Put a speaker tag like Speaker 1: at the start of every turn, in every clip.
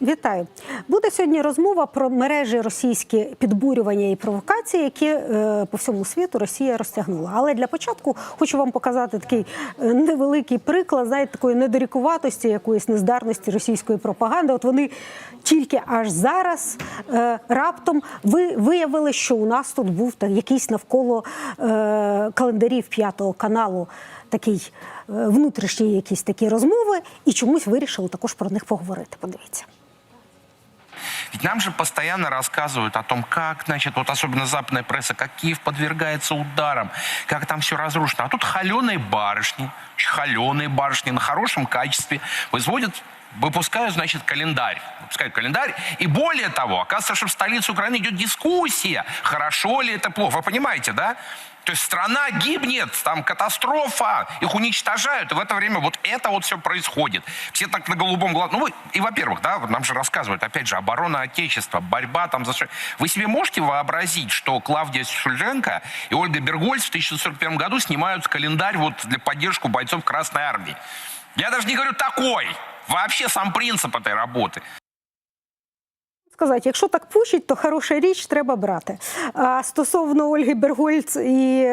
Speaker 1: Вітаю. Буде сьогодні розмова про мережі російські підбурювання і провокації, які е, по всьому світу Росія розтягнула. Але для початку хочу вам показати такий е, невеликий приклад, знаєте, такої недорікуватості, якоїсь нездарності російської пропаганди. От вони тільки аж зараз е, раптом ви виявили, що у нас тут був та- якийсь навколо е, календарів п'ятого каналу такий е, внутрішні якісь такі розмови, і чомусь вирішили також про них поговорити. Подивіться.
Speaker 2: Ведь нам же постоянно рассказывают о том, как, значит, вот особенно западная пресса, как Киев подвергается ударам, как там все разрушено. А тут холеные барышни, холеные барышни на хорошем качестве возводят выпускают, значит, календарь. Выпускают календарь. И более того, оказывается, что в столице Украины идет дискуссия, хорошо ли это, плохо. Вы понимаете, да? То есть страна гибнет, там катастрофа, их уничтожают. И в это время вот это вот все происходит. Все так на голубом глазу. Ну, вы- и, во-первых, да, нам же рассказывают, опять же, оборона Отечества, борьба там за... Вы себе можете вообразить, что Клавдия Шульженко и Ольга Бергольц в 1941 году снимают календарь вот для поддержку бойцов Красной Армии? Я даже не говорю такой. Вообще сам принцип этой работы.
Speaker 1: Сказати, якщо так пушить, то хороша річ треба брати. А стосовно Ольги Бергольц і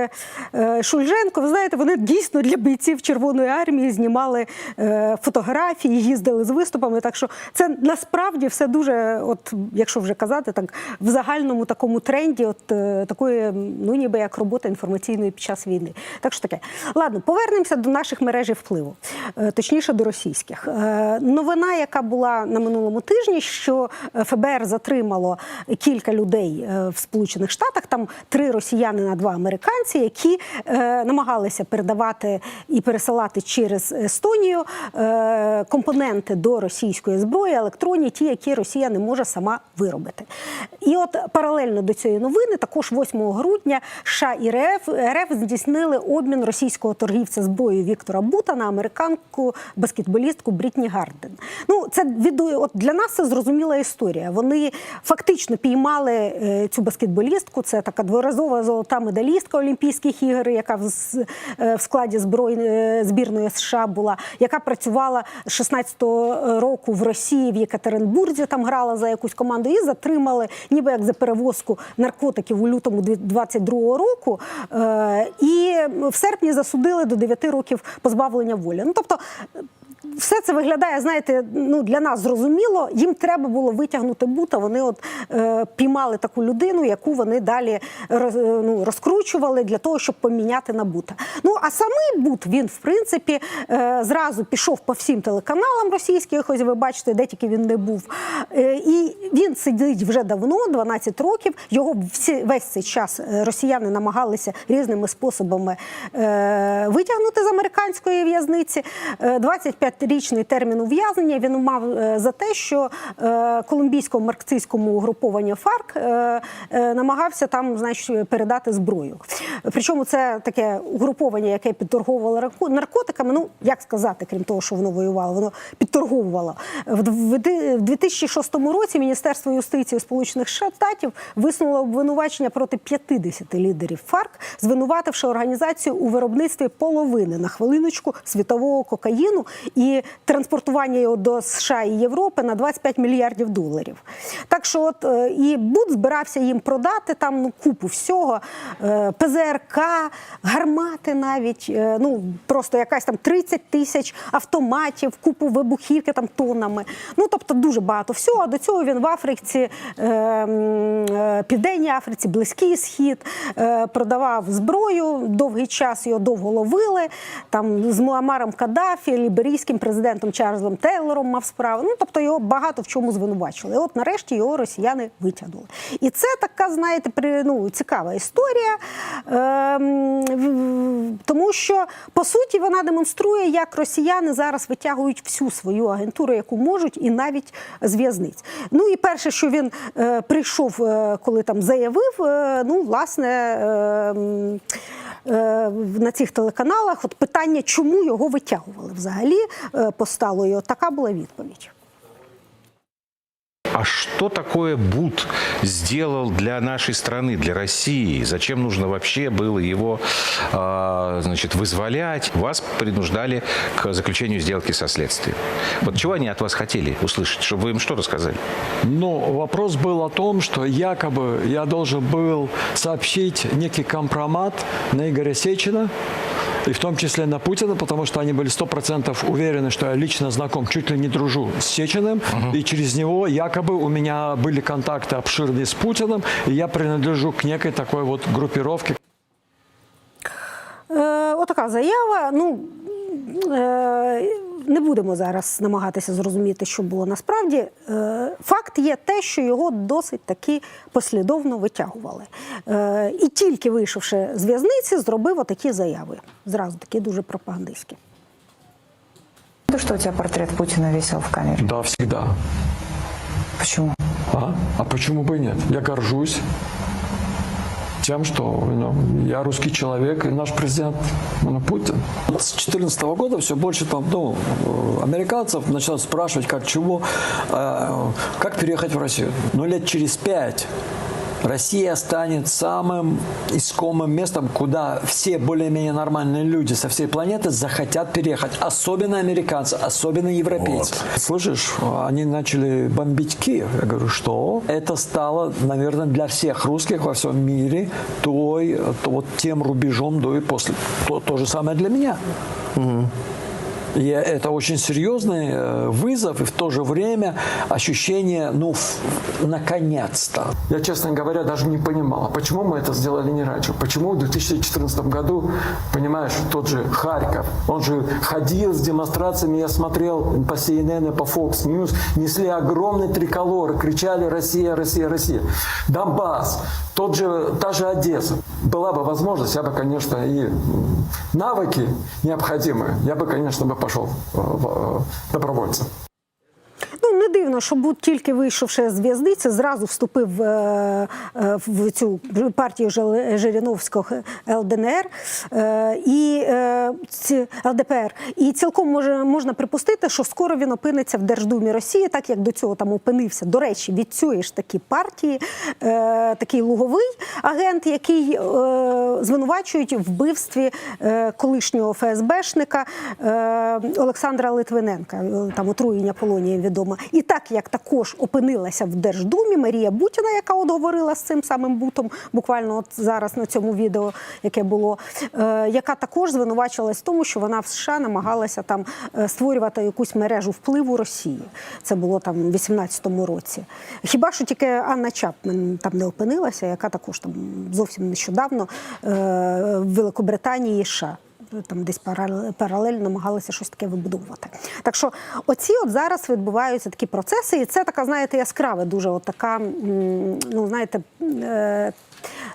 Speaker 1: е, Шульженко, ви знаєте, вони дійсно для бійців Червоної армії знімали е, фотографії, їздили з виступами. Так що це насправді все дуже, от якщо вже казати, так в загальному такому тренді, от е, такої, ну ніби як робота інформаційної під час війни. Так що таке. Ладно, повернемося до наших мережі впливу, точніше до російських. Новина, яка була на минулому тижні, що е, ФБР затримало кілька людей е, в Сполучених Штатах. Там три росіяни на два американці, які е, намагалися передавати і пересилати через Естонію е, компоненти до російської зброї, електронні, ті, які Росія не може сама виробити. І от паралельно до цієї новини, також 8 грудня США і РФ, РФ здійснили обмін російського торгівця зброєю Віктора Бута на американку баскетболістку Брітні Гарден. Ну це від от для нас це зрозуміла історія. Вони фактично піймали е, цю баскетболістку. Це така дворазова золота медалістка Олімпійських ігор, яка в, е, складі збройної збірної США була, яка працювала 16-го року в Росії в Єкатеринбурзі. Там грала за якусь команду і затримали, ніби як за перевозку наркотиків у лютому 22-го року. Е, І в серпні засудили до 9 років позбавлення волі. Ну тобто. Все це виглядає, знаєте, ну для нас зрозуміло. Їм треба було витягнути бута. Вони от е, піймали таку людину, яку вони далі роз, е, ну, розкручували для того, щоб поміняти на бута. Ну а самий бут він, в принципі, е, зразу пішов по всім телеканалам російських. Ось ви бачите, де тільки він не був. Е, і він сидить вже давно, 12 років. Його всі весь цей час е, росіяни намагалися різними способами е, витягнути з американської в'язниці. Е, 25-річний термін ув'язнення він мав е, за те, що е, колумбійському марксистському угрупованню ФАРК е, намагався там, значить, передати зброю. Причому це таке угруповання, яке підторговувало наркотиками. Ну як сказати, крім того, що воно воювало, воно підторговувало в 2006 році. Міністерство юстиції Сполучених Штатів висунуло обвинувачення проти 50 лідерів ФАРК, звинувативши організацію у виробництві половини на хвилиночку світового кокаїну і транспортування його до США і Європи на 25 мільярдів доларів. Так що, от е, і Буд збирався їм продати там ну купу всього, е, ПЗРК, гармати навіть, е, ну просто якась там 30 тисяч автоматів, купу вибухівки там тоннами. Ну тобто дуже багато всього. А до цього він в Африці, Південній Африці, Близький Схід продавав зброю. Довгий час його довго ловили. Там з Муамаром Каддафі, ліберійським президентом Чарльзом Тейлором мав справу. Ну тобто його багато в чому звинувачували. І от нарешті його росіяни витягнули. І це така, знаєте, при, ну, цікава історія, ем, тому що по суті вона демонструє, як росіяни зараз витягують всю свою агентуру, яку можуть, і навіть з в'язниць. Ну і перше, що він е, прийшов, е, коли там заявив, е, ну власне. Е, е, на цих телеканалах от питання, чому його витягували взагалі, е, постало, і от така була відповідь.
Speaker 3: А что такое БУТ сделал для нашей страны, для России? Зачем нужно вообще было его а, значит, вызволять? Вас принуждали к заключению сделки со следствием. Вот чего они от вас хотели услышать? Чтобы вы им что рассказали?
Speaker 4: Ну, вопрос был о том, что якобы я должен был сообщить некий компромат на Игоря Сечина, и в том числе на Путина, потому что они были сто процентов уверены, что я лично знаком, чуть ли не дружу с Сечиным, и через него якобы у меня были контакты обширные с Путиным, и я принадлежу к некой такой вот группировке,
Speaker 1: Е, отака заява. Ну, е, не будемо зараз намагатися зрозуміти, що було насправді. Е, факт є те, що його досить таки послідовно витягували. Е, і тільки вийшовши з в'язниці, зробив отакі заяви. Зразу такі дуже пропагандистські.
Speaker 5: То, что у тебя портрет Путина висел в камере.
Speaker 4: да, всегда.
Speaker 5: Почему?
Speaker 4: А? а почему бы и нет? Я горжусь тем, что ну, я русский человек, и наш президент ну, Путин. С 2014 года все больше там, ну, американцев начинают спрашивать, как чего, э, как переехать в Россию. Но лет через пять Россия станет самым искомым местом, куда все более-менее нормальные люди со всей планеты захотят переехать. Особенно американцы, особенно европейцы. Слышишь, они начали бомбить Киев. Я говорю, что? Это стало, наверное, для всех русских во всем мире той, то вот тем рубежом до и после. То, то же самое для меня. И это очень серьезный э, вызов и в то же время ощущение, ну, наконец-то. Я, честно говоря, даже не понимал, а почему мы это сделали не раньше. Почему в 2014 году, понимаешь, тот же Харьков, он же ходил с демонстрациями, я смотрел по CNN по Fox News, несли огромный триколор, кричали «Россия, Россия, Россия». Донбасс, тот же, та же Одесса. Была бы возможность, я бы, конечно, и навыки необходимые, я бы, конечно, бы пошел э, добровольцем.
Speaker 1: Не дивно, що Буд тільки вийшовши з в'язниці, зразу вступив е, е, в цю партію Жириновського ЛДНР е, і е, ці- ЛДПР. І цілком може, можна припустити, що скоро він опиниться в Держдумі Росії, так як до цього там опинився. До речі, від цієї ж таки партії такий луговий агент, який звинувачують в вбивстві колишнього ФСБшника Олександра Литвиненка. Там отруєння полонієм відомо. І так як також опинилася в Держдумі Марія Бутіна, яка от з цим самим бутом, буквально от зараз на цьому відео, яке було, е, яка також звинувачувалась в тому, що вона в США намагалася там е, створювати якусь мережу впливу Росії. Це було там у 18-му році. Хіба що тільки Анна Чапмен там не опинилася, яка також там зовсім нещодавно е, в Великобританії і США там десь паралель- паралельно намагалися щось таке вибудовувати. Так що оці от зараз відбуваються такі процеси, і це така, знаєте, яскрава, дуже от така, ну знаєте, е,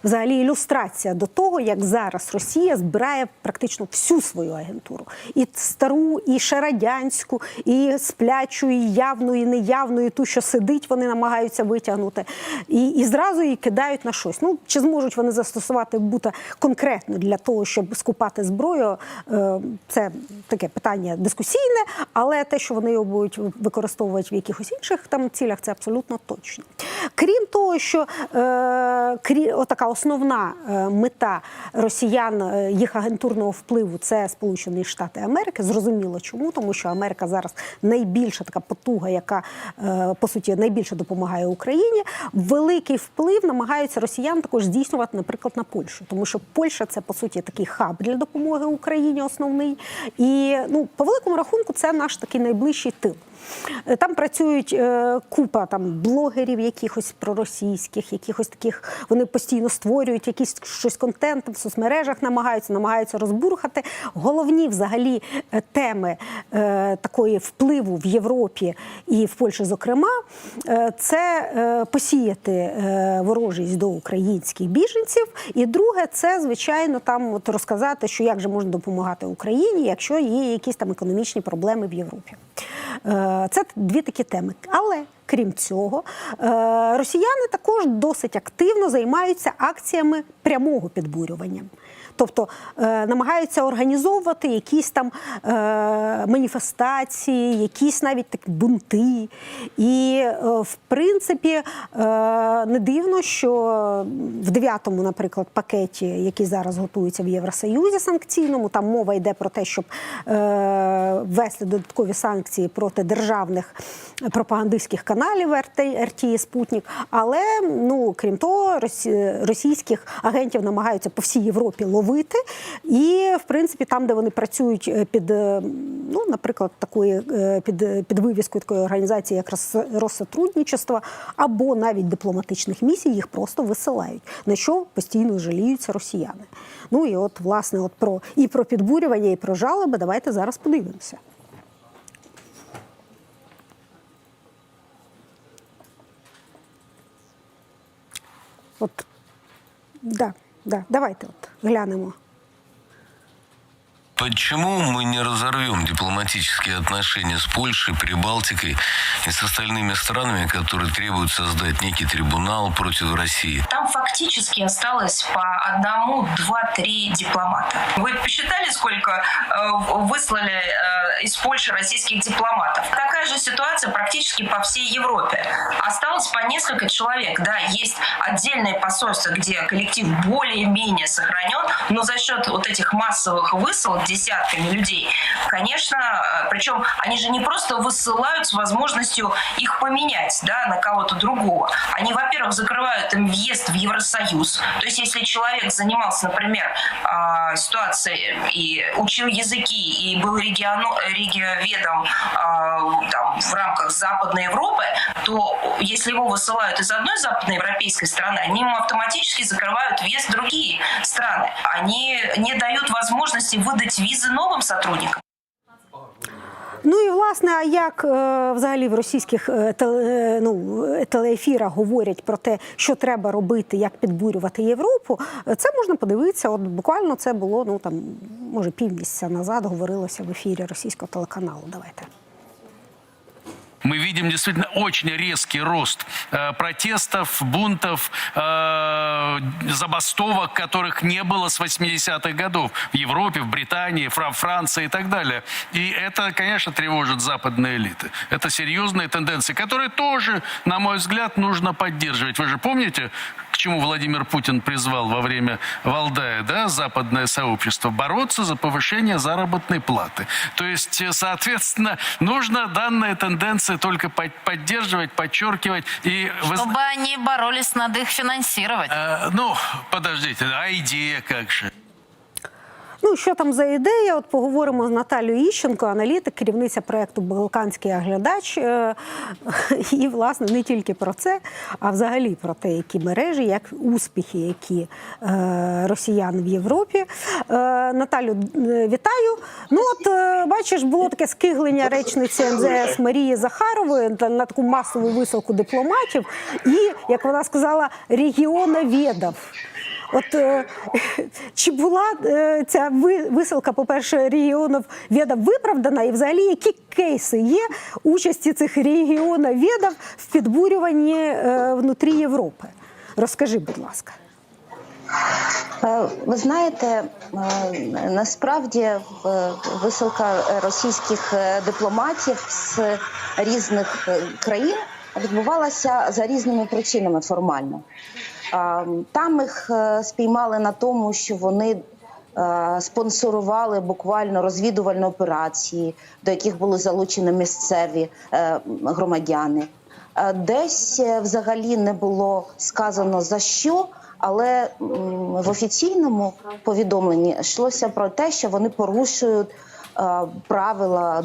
Speaker 1: взагалі ілюстрація до того, як зараз Росія збирає практично всю свою агентуру. І стару, і ще радянську, і сплячу, і явну, і неявну, і ту, що сидить, вони намагаються витягнути. І, і зразу її кидають на щось. Ну, чи зможуть вони застосувати бута конкретно для того, щоб скупати зброю, е, це таке питання дискусійне, але те, що вони його будуть використовувати в якихось інших там цілях, це абсолютно точно. Крім того, що е, крі, отака основна е, мета росіян, е, їх агентурного впливу це Сполучені Штати Америки. Зрозуміло чому, тому що Америка зараз найбільша така потуга, яка е, по суті найбільше допомагає Україні. Великий вплив намагаються росіян також здійснювати, наприклад, на Польщу, тому що Польща це по суті такий хаб для допомоги Україні, основний. І ну, по великому рахунку, це наш такий найближчий тил. Е, Там працюють е, купа там блогерів, якихось проросійських, якихось таких. Вони постійно створюють якийсь щось контент в соцмережах, намагаються, намагаються розбурхати. Головні взагалі е, теми такої впливу в Європі і в Польщі, зокрема, це посіяти ворожість до українських біженців. І друге, це звичайно там от розказати, що як же можна допомагати Україні, якщо є якісь там економічні проблеми в Європі. Це дві такі теми. Але крім цього, е, росіяни також досить активно займаються акціями прямого підбурювання. Тобто е, намагаються організовувати якісь там е, маніфестації, якісь навіть такі бунти. І, е, в принципі, не дивно, що в дев'ятому, наприклад, пакеті, який зараз готується в Євросоюзі санкційному, там мова йде про те, щоб ввести додаткові санкції проти державних пропагандистських каналів РТ, РТ Спутник. Але ну крім того, росі- російських агентів намагаються по всій Європі ловити. І в принципі, там, де вони працюють е, під, е, ну, наприклад, такої е, під, під вивіскою такої організації, як Розсотрудничество, або навіть дипломатичних місій, їх просто висилають, на що постійно жаліються росіяни. Ну і от, власне, от про і про підбурювання, і про жалоби. Давайте зараз подивимося. От, да, да, давайте от глянемо.
Speaker 6: Почему мы не разорвем дипломатические отношения с Польшей, Прибалтикой и с остальными странами, которые требуют создать некий трибунал против России?
Speaker 7: Там фактически осталось по одному, два, три дипломата. Вы посчитали, сколько э, выслали э, из Польши российских дипломатов? Такая же ситуация практически по всей Европе. Осталось по несколько человек. Да, есть отдельные посольства, где коллектив более-менее сохранен, но за счет вот этих массовых высылок десятками людей, конечно, э, причем они же не просто высылают с возможностью их поменять да, на кого-то другого. Они, во-первых, закрывают им въезд в Евросоюз. То есть, если человек занимался, например, а, ситуацией и учил языки и был региону, региоведом а, там, в рамках Западной Европы, то если его высылают из одной западноевропейской страны, они ему автоматически закрывают въезд в другие страны. Они не дают возможности выдать визы новым сотрудникам.
Speaker 1: Ну і власне, а як е, взагалі в російських е, теле, ну, е, телеефірах говорять про те, що треба робити, як підбурювати Європу, це можна подивитися. От буквально це було ну там, може, півмісяця назад говорилося в ефірі російського телеканалу. Давайте.
Speaker 8: Мы видим действительно очень резкий рост э, протестов, бунтов, э, забастовок, которых не было с 80-х годов в Европе, в Британии, Фра- Франции и так далее. И это, конечно, тревожит западные элиты. Это серьезные тенденции, которые тоже, на мой взгляд, нужно поддерживать. Вы же помните, чему Владимир Путин призвал во время Валдая, да, западное сообщество, бороться за повышение заработной платы. То есть, э, соответственно, нужно данные тенденции только под- поддерживать, подчеркивать. И вы
Speaker 9: Чтобы они боролись, надо их финансировать.
Speaker 8: Э, ну, подождите, а идея как же?
Speaker 1: Ну, що там за ідея? От поговоримо з Наталією Іщенко, аналітик, керівниця проекту Балканський оглядач. Е, І, власне, не тільки про це, а взагалі про те, які мережі, як успіхи, які е, росіян в Європі. Е, Наталю, вітаю. Ну, от бачиш, було таке скиглення речниці МЗС Марії Захарової на, таку масову висилку дипломатів, і, як вона сказала, регіоновідав. От е, чи була е, ця ви- висилка, по-перше, регіонів віда виправдана, і взагалі які кейси є участі цих регіонів регіоновідів в підбурюванні е, внутрі Європи? Розкажи, будь ласка.
Speaker 10: Е, Ви знаєте, е, насправді е, висилка російських дипломатів з різних країн відбувалася за різними причинами формально. Там їх е, спіймали на тому, що вони е, спонсорували буквально розвідувальні операції, до яких були залучені місцеві е, громадяни. Десь взагалі не було сказано за що, але в офіційному повідомленні йшлося про те, що вони порушують правила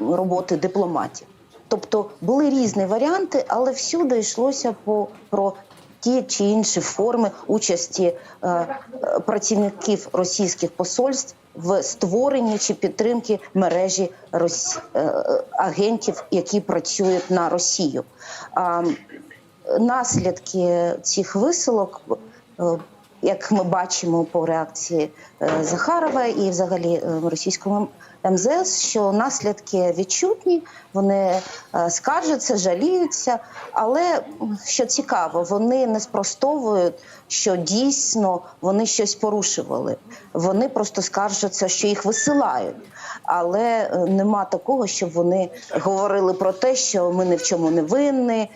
Speaker 10: роботи дипломатів. Тобто були різні варіанти, але всюди йшлося по про ті чи інші форми участі е, е, працівників російських посольств в створенні чи підтримки мережі рос... е, е, агентів, які працюють на Росію. А, наслідки цих висилок е, як ми бачимо по реакції е, Захарова і взагалі е, російського МЗС, що наслідки відчутні, вони е, скаржаться, жаліються. Але що цікаво, вони не спростовують, що дійсно вони щось порушували. Вони просто скаржаться, що їх висилають. Але нема такого, щоб вони говорили про те, що ми ні в чому не винні,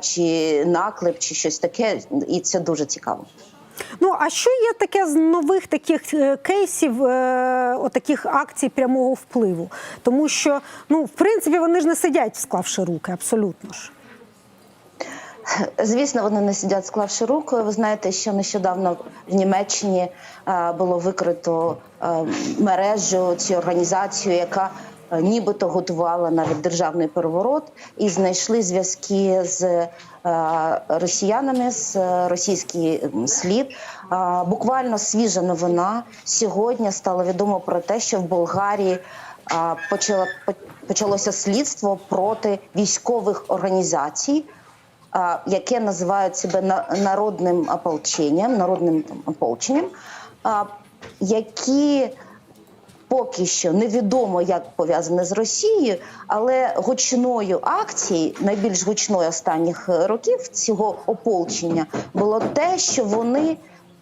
Speaker 10: чи наклеп, чи щось таке. І це дуже цікаво.
Speaker 1: Ну а що є таке з нових таких е, кейсів, е, отаких акцій прямого впливу? Тому що, ну, в принципі, вони ж не сидять, склавши руки, абсолютно ж.
Speaker 10: Звісно, вони не сидять, склавши руку. Ви знаєте, що нещодавно в Німеччині е, було викрито мережу цю організацію, яка нібито готувала навіть державний переворот, і знайшли зв'язки з е, росіянами, з е, російський слід. Е, Буквально свіжа новина сьогодні стало відомо про те, що в Болгарії почалося слідство проти військових організацій, яке називають себе народним ополченням, народним ополченням, які поки що невідомо як пов'язане з Росією, але гучною акції, найбільш гучною останніх е, років цього ополчення було те, що вони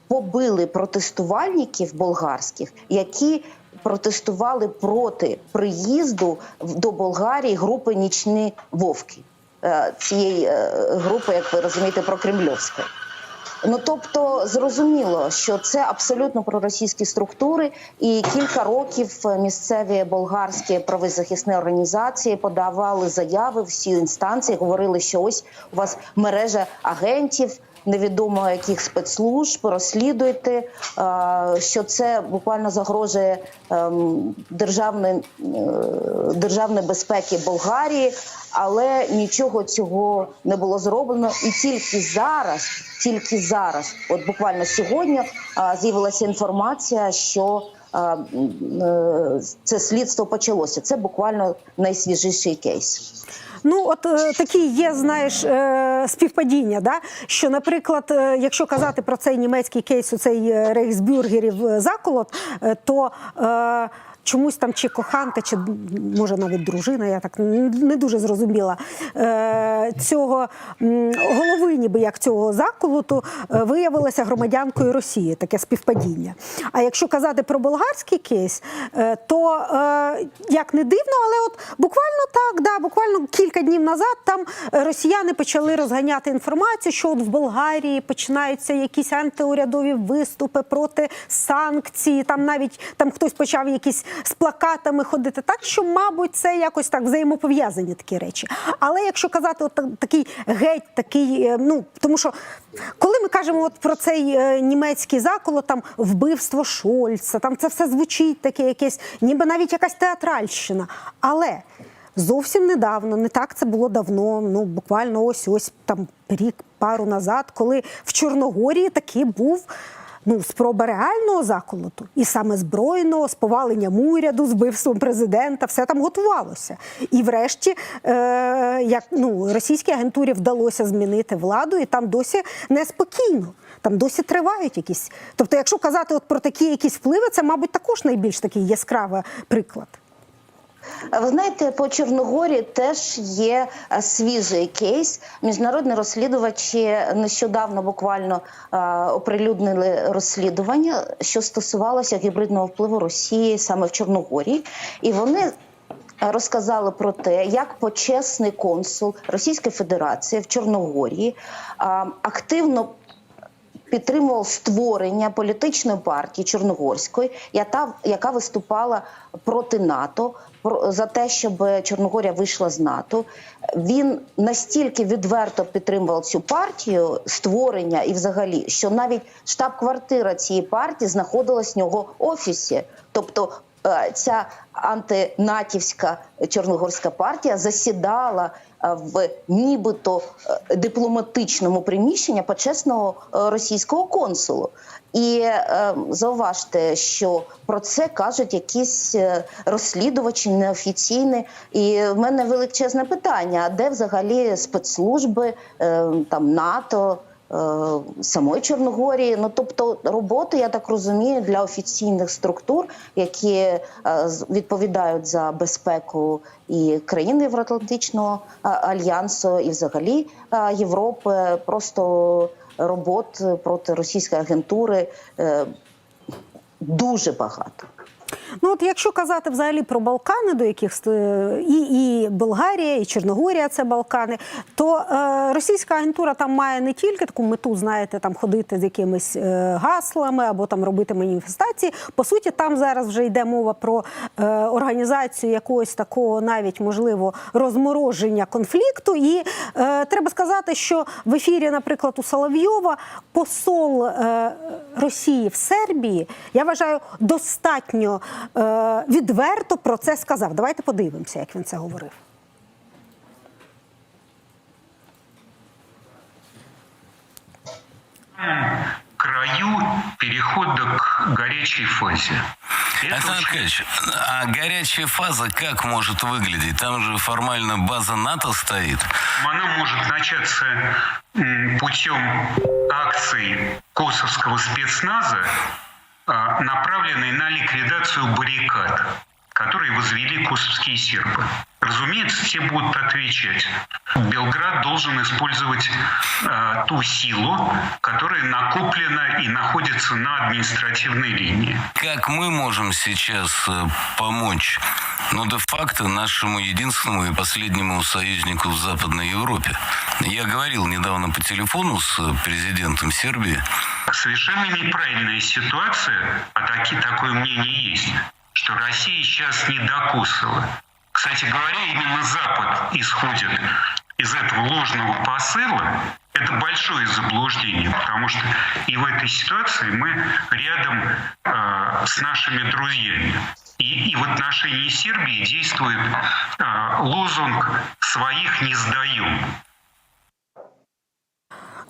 Speaker 10: побили протестувальників болгарських, які протестували проти приїзду до Болгарії групи Нічні Вовки. Е, Цієї е, групи, як ви розумієте, про прокремльовської. Ну тобто зрозуміло, що це абсолютно проросійські структури, і кілька років місцеві болгарські правозахисні організації подавали заяви всі інстанції, говорили, що ось у вас мережа агентів. Невідомо яких спецслужб розслідуйте, е, що це буквально загрожує ем, державної, е, державної безпеки Болгарії, але нічого цього не було зроблено. І тільки зараз, тільки зараз, от буквально сьогодні, з'явилася інформація, що е, це слідство почалося. Це буквально найсвіжіший кейс.
Speaker 1: Ну, от е, такі є, знаєш, е, співпадіння. Да? Що, наприклад, е, якщо казати про цей німецький кейс, у цей рейхсбюргерів заколот, то чомусь там чи коханка, чи може навіть дружина, я так не дуже зрозуміла. Е, цього голови, ніби як цього заколоту, е, виявилася громадянкою Росії, таке співпадіння. А якщо казати про болгарський кейс, е, то як не дивно, але от буквально так, да, буквально кілька днів назад там росіяни почали розганяти інформацію, що от в Болгарії починаються якісь антиурядові виступи проти санкцій. Там навіть там хтось почав якісь з плакатами ходити. Так що, мабуть, це якось так взаємопов'язані такі речі. Але якщо казати, от такий геть, такий, е, ну тому що коли ми кажемо от про цей е, німецький заколот, там вбивство Шольца, там це все звучить таке якесь, ніби навіть якась театральщина. Але зовсім недавно, не так це було давно, ну буквально ось ось там рік пару назад, коли в Чорногорії таки був. Ну, спроба реального заколоту, і саме збройного, з поваленням уряду, з вбивством президента, все там готувалося. І врешті, е, як ну, російській агентурі вдалося змінити владу, і там досі неспокійно. Там досі тривають якісь. Тобто, якщо казати от про такі якісь впливи, це, мабуть, також найбільш такий яскравий приклад.
Speaker 10: Ви знаєте, по Чорногорі теж є е, свіжий кейс. Міжнародні розслідувачі нещодавно буквально е, оприлюднили розслідування, що стосувалося гібридного впливу Росії саме в Чорногорії, і вони. Розказали про те, як почесний консул Російської Федерації в Чорногорії активно підтримував створення політичної партії Чорногорської, яка, виступала проти НАТО, за те, щоб Чорногорія вийшла з НАТО. Він настільки відверто підтримував цю партію створення і взагалі, що навіть штаб-квартира цієї партії знаходилась в нього офісі, тобто. Е, Ця антинатівська чорногорська партія засідала е, в нібито е, дипломатичному приміщенні почесного російського консулу. І е, зауважте, що про це кажуть якісь розслідувачі неофіційні. І в мене величезне питання: а де взагалі спецслужби е, там НАТО? Е, самої Чорногорії. Ну тобто роботи, я так розумію, для офіційних структур, які е, відповідають за безпеку і країн Євроатлантичного е, альянсу, і взагалі Європи, просто робот проти російської агентури дуже багато.
Speaker 1: Ну от якщо казати взагалі про Балкани, до яких і, і Болгарія, і Чорногорія це Балкани, то е, російська агентура там має не тільки таку мету, знаєте, там ходити з якимись е, гаслами або там робити маніфестації. По суті, там зараз вже йде мова про е, організацію якогось такого, навіть можливо, розмороження конфлікту. І е, треба сказати, що в ефірі, наприклад, у Соловйова посол е, Росії в Сербії, я вважаю, достатньо відверто про це сказав. Давайте подивимося, як він це говорив.
Speaker 11: краю перехода к горячей фазе. Это
Speaker 6: Александр
Speaker 11: очень-
Speaker 6: Аркадьевич, а горячая фаза как может выглядеть? Там же формально база НАТО стоит.
Speaker 11: Она может начаться путем акций косовского спецназа, а, направленной на ликвидацию баррикад, которые возвели косовские сербы. Разумеется, все будут отвечать. Белград должен использовать а, ту силу, которая накоплена и находится на административной линии.
Speaker 6: Как мы можем сейчас э, помочь, ну, де-факто, нашему единственному и последнему союзнику в Западной Европе? Я говорил недавно по телефону с э, президентом Сербии.
Speaker 11: Совершенно неправильная ситуация, а таки, такое мнение есть, что Россия сейчас не до Косово. Кстати говоря, именно Запад исходит из этого ложного посыла. Это большое заблуждение, потому что и в этой ситуации мы рядом э, с нашими друзьями. И, и в отношении Сербии действует э, лозунг «своих не сдаем».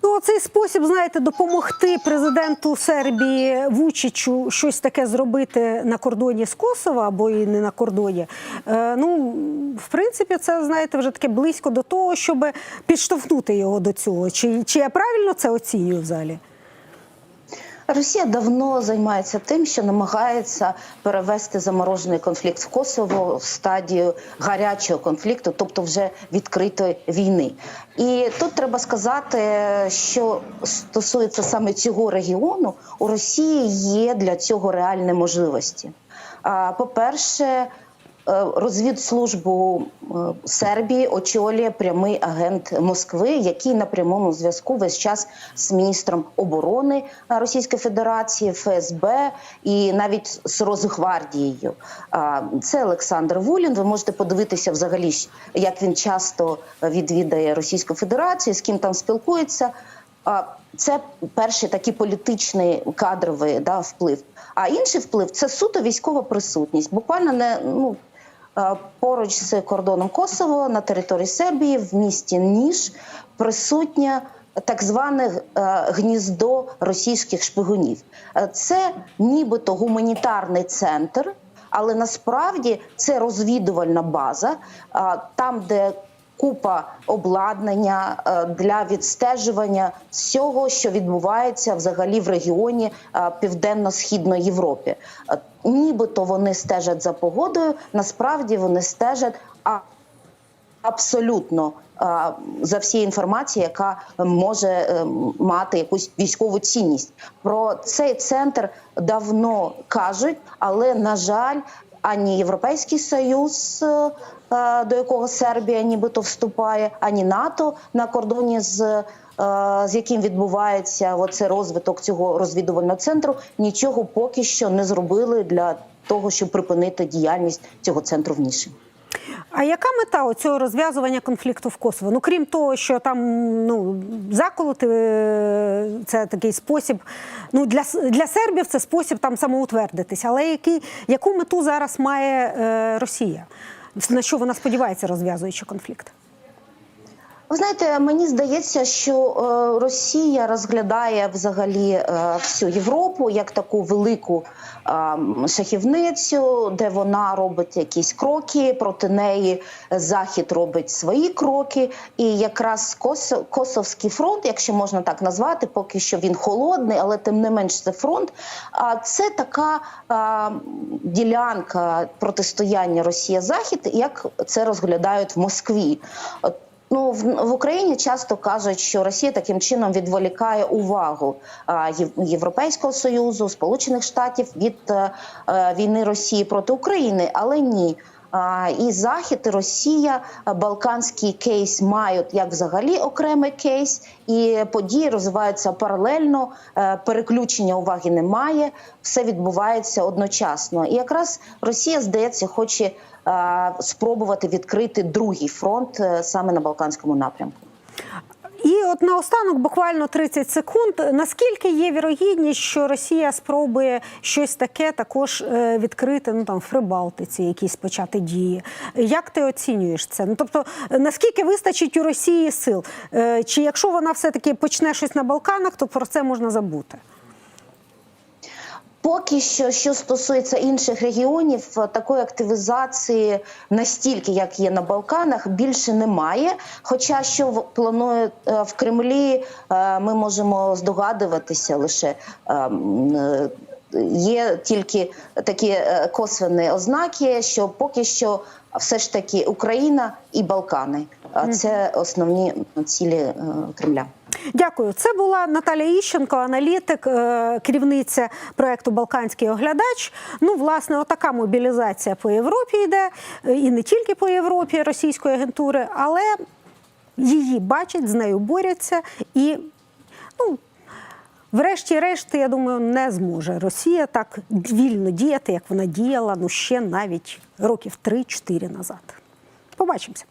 Speaker 1: Ну, цей спосіб, знаєте, допомогти президенту Сербії Вучичу щось таке зробити на кордоні з Косово або і не на кордоні. Е, ну, в принципі, це знаєте, вже таке близько до того, щоб підштовхнути його до цього. Чи, чи я правильно це оцінюю взагалі?
Speaker 10: Росія давно займається тим, що намагається перевести заморожений конфлікт в Косово в стадію гарячого конфлікту, тобто вже відкритої війни. І тут треба сказати, що стосується саме цього регіону, у Росії є для цього реальні можливості. По-перше, е, розвідслужбу е, Сербії очолює прямий агент Москви, який на прямому зв'язку весь час з міністром оборони е, Російської Федерації, ФСБ і навіть з Росгвардією. Це Олександр Вулін. Ви можете подивитися взагалі, як він часто відвідає Російську Федерацію, з ким там спілкується. Це перший такий політичний кадровий да, вплив. А інший вплив це суто військова присутність. Буквально не ну е, поруч з кордоном Косово на території Сербії в місті Ніж присутня так зване е, гніздо російських шпигунів. Е, Це нібито гуманітарний центр, але насправді це розвідувальна база, е, там, де купа обладнання е, для відстежування всього, що відбувається взагалі в регіоні е, Південно-Східної Європи. Е, Нібито вони стежать за погодою, насправді вони стежать абсолютно за всією інформацією, яка може мати якусь військову цінність. Про цей центр давно кажуть, але на жаль, ані Європейський Союз, е, е, до якого Сербія нібито вступає, ані НАТО на кордоні з. е, З яким відбувається оце розвиток цього розвідувального центру, нічого поки що не зробили для того, щоб припинити діяльність цього центру в Ніші.
Speaker 1: А яка мета цього розв'язування конфлікту в Косово? Ну крім того, що там ну заколоти е, це такий спосіб. Ну для для сербів це спосіб там самоутвердитися. Але який, яку мету зараз має е, Росія? На що вона сподівається, розв'язуючи конфлікт?
Speaker 10: Ви знаєте, мені здається, що е, Росія розглядає взагалі е, всю Європу як таку велику е, шахівницю, де вона робить якісь кроки, проти неї Захід робить свої кроки. І якраз Косовський фронт, якщо можна так назвати, поки що він холодний, але тим не менш це фронт. А це така ділянка протистояння Росія-Захід, як це розглядають в Москві. Ну, в, в Україні часто кажуть, що Росія таким чином відволікає увагу а, Європейського союзу, Сполучених Штатів від е, е, війни Росії проти України, але ні. І Захід, і Росія, Балканський кейс мають як взагалі окремий кейс, і події розвиваються паралельно. е, Переключення уваги немає, все відбувається одночасно. І якраз Росія, здається, хоче спробувати відкрити другий фронт е, саме на Балканському напрямку.
Speaker 1: От наостанок, буквально 30 секунд. Наскільки є вірогідність, що Росія спробує щось таке також е, відкрити ну там в Прибалтиці, якісь почати дії? Як ти оцінюєш це? Ну тобто, наскільки вистачить у Росії сил? Е, Чи якщо вона все таки почне щось на Балканах, то про це можна забути?
Speaker 10: Поки що, що стосується інших регіонів, е, такої активізації настільки, як є на Балканах, більше немає. Хоча що в- планує е, в Кремлі, е, ми можемо здогадуватися лише. Є тільки такі косвені ознаки, що поки що все ж таки Україна і Балкани. Це основні цілі Кремля.
Speaker 1: Дякую. Це була Наталя Іщенко, аналітик, е, керівниця проекту Балканський оглядач. Ну, власне, отака мобілізація по Європі йде, е, і не тільки по Європі російської агентури, але її бачать, з нею борються і. Ну, Врешті-решт, я думаю, не зможе Росія так вільно діяти, як вона діяла ну ще навіть років 3-4 назад. Побачимося.